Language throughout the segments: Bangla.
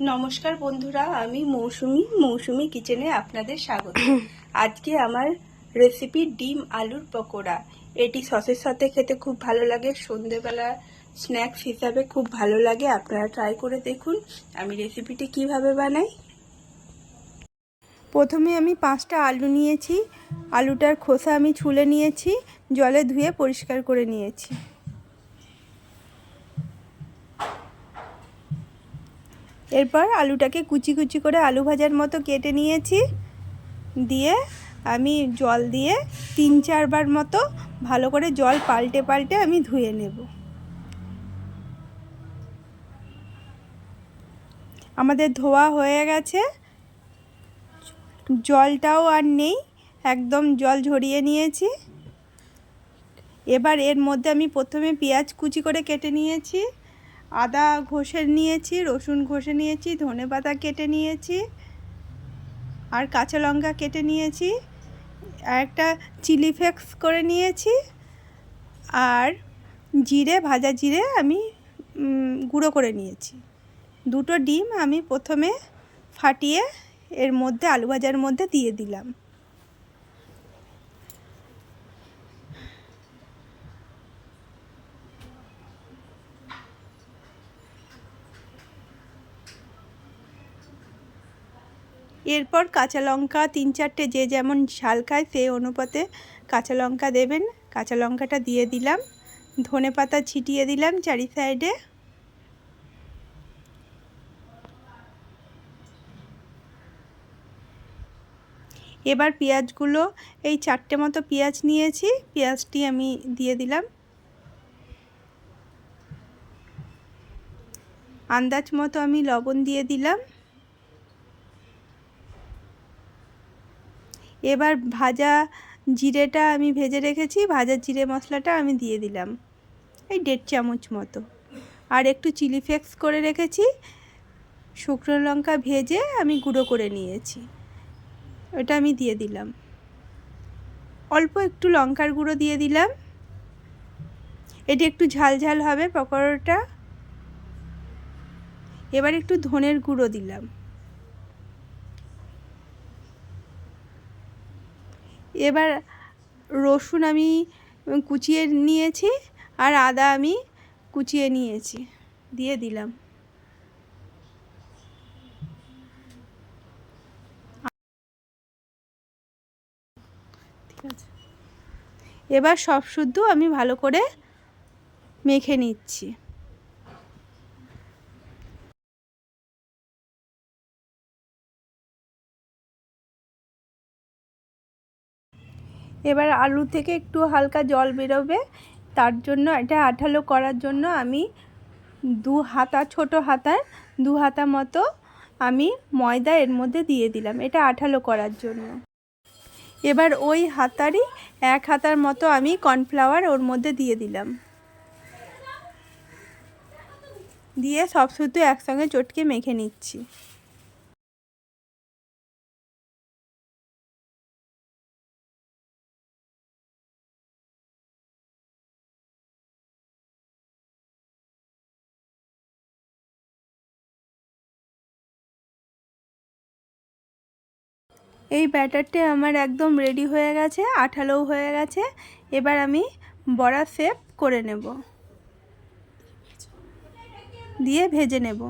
নমস্কার বন্ধুরা আমি মৌসুমি মৌসুমি কিচেনে আপনাদের স্বাগত। আজকে আমার রেসিপি ডিম আলুর পকোড়া। এটি সসের সাথে খেতে খুব ভালো লাগে সন্ধেবেলা স্ন্যাক্স হিসাবে খুব ভালো লাগে আপনারা ট্রাই করে দেখুন আমি রেসিপিটি কীভাবে বানাই। প্রথমে আমি পাঁচটা আলু নিয়েছি আলুটার খোসা আমি ছুলে নিয়েছি জলে ধুয়ে পরিষ্কার করে নিয়েছি। এরপর আলুটাকে কুচি কুচি করে আলু ভাজার মতো কেটে নিয়েছি। দিয়ে আমি জল দিয়ে তিন চারবার মতো ভালো করে জল পাল্টে পাল্টে আমি ধুয়ে নেব। আমাদের ধোয়া হয়ে গেছে। জলটাও আর নেই, একদম জল ঝরিয়ে নিয়েছি। এবার এর মধ্যে আমি প্রথমে পেঁয়াজ কুচি করে কেটে নিয়েছি। আদা ঘষে নিয়েছি, রসুন ঘষে নিয়েছি, ধনে পাতা কেটে নিয়েছি আর কাঁচা লঙ্কা কেটে নিয়েছি আর একটা চিলি ফ্লেক্স করে নিয়েছি আর জিরে, ভাজা জিরে আমি গুঁড়ো করে নিয়েছি। দুটো ডিম আমি প্রথমে ফাটিয়ে এর মধ্যে, আলু ভাজার মধ্যে দিয়ে দিলাম। এরপর কাঁচা লঙ্কা তিন চারটে যে যেমন ঝাল খায় সেই অনুপাতে কাঁচা লঙ্কা দেবেন। কাঁচা লঙ্কাটা দিয়ে দিলাম। ধনে পাতা ছিটিয়ে দিলাম চারি সাইডে এবার পেঁয়াজগুলো, এই চারটে মতো পেঁয়াজ নিয়েছি, পেঁয়াজটি আমি দিয়ে দিলাম। আন্দাজ মতো আমি লবণ দিয়ে দিলাম। এবার ভাজা জিরেটা আমি ভেজে রেখেছি, ভাজা জিরে মশলাটা আমি দিয়ে দিলাম। এই দেড় চামচ মতো। আর একটু চিলি ফ্লেক্স করে রেখেছি। শুকনো লঙ্কা ভেজে আমি গুঁড়ো করে নিয়েছি। ওটা আমি দিয়ে দিলাম। অল্প একটু লঙ্কার গুঁড়ো দিয়ে দিলাম। এটি একটু ঝাল ঝাল হবে পকোড়াটা। এবার একটু ধনের গুঁড়ো দিলাম। এবার রসুন আমি কুচিয়ে নিয়েছি আর আদা আমি কুচিয়ে নিয়েছি, দিয়ে দিলাম। ঠিক আছে। এবার সব শুদ্ধ আমি ভালো করে মেখে নিচ্ছি। এবার আলু থেকে একটু হালকা জল বেরোবে। তার জন্য এটা আঠালো করার জন্য আমি দু হাতা, ছোট হাতার দু হাতা মতো আমি ময়দা এর মধ্যে দিয়ে দিলাম, এটা আঠালো করার জন্য। এবার ওই হাতারই এক হাতার মতো আমি কর্নফ্লাওয়ার ওর মধ্যে দিয়ে দিলাম। দিয়ে সব শুধু একসঙ্গে চটকে মেখে নিচ্ছি। এই ব্যাটারটি আমার একদম রেডি হয়ে গেছে, আঠালোও হয়ে গেছে। এবার আমি বড়া শেপ করে নেব। দিয়ে ভেজে নেব।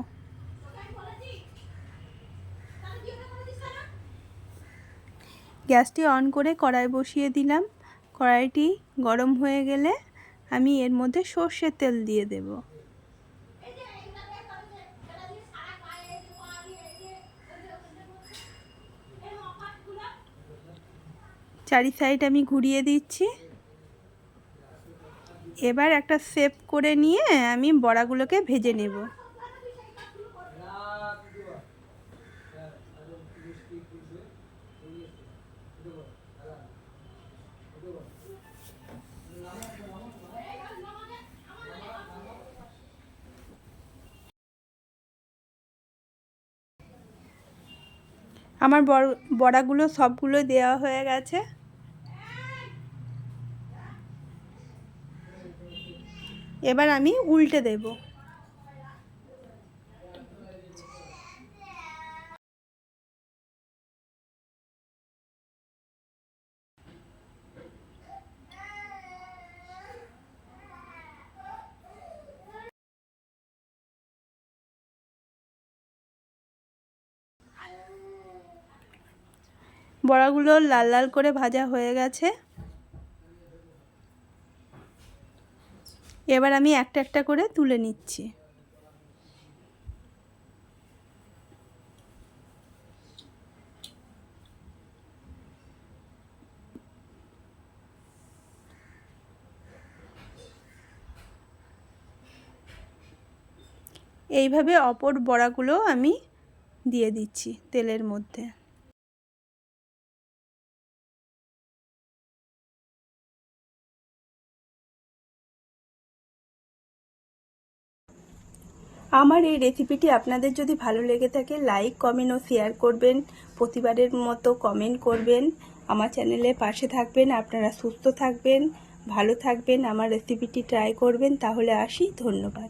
গ্যাসটি অন করে কড়াই বসিয়ে দিলাম। কড়াইটি গরম হয়ে গেলে আমি এর মধ্যে সর্ষের তেল দিয়ে দেবো। চারি সাইড আমি ঘুরিয়ে দিচ্ছি। এবার একটা সেপ করে নিয়ে আমি বড়াগুলোকে ভেজে নেব। আমার বড়াগুলো সবগুলো দেওয়া হয়ে গেছে। এবার আমি উল্টে দেব। বড়াগুলো লাল লাল করে ভাজা হয়ে গেছে। এবার আমি একটা একটা করে তুলে নিচ্ছি। এইভাবে অপর বড়াগুলো আমি দিয়ে দিচ্ছি তেলের মধ্যে। আমার এই রেসিপিটি আপনাদের যদি ভালো লেগে থাকে লাইক কমেন্ট ও শেয়ার করবেন। প্রতিবারের মতো কমেন্ট করবেন। আমার চ্যানেলে পাশে থাকবেন, আপনারা সুস্থ থাকবেন, ভালো থাকবেন, আমার রেসিপিটি ট্রাই করবেন। তাহলে আসি, ধন্যবাদ।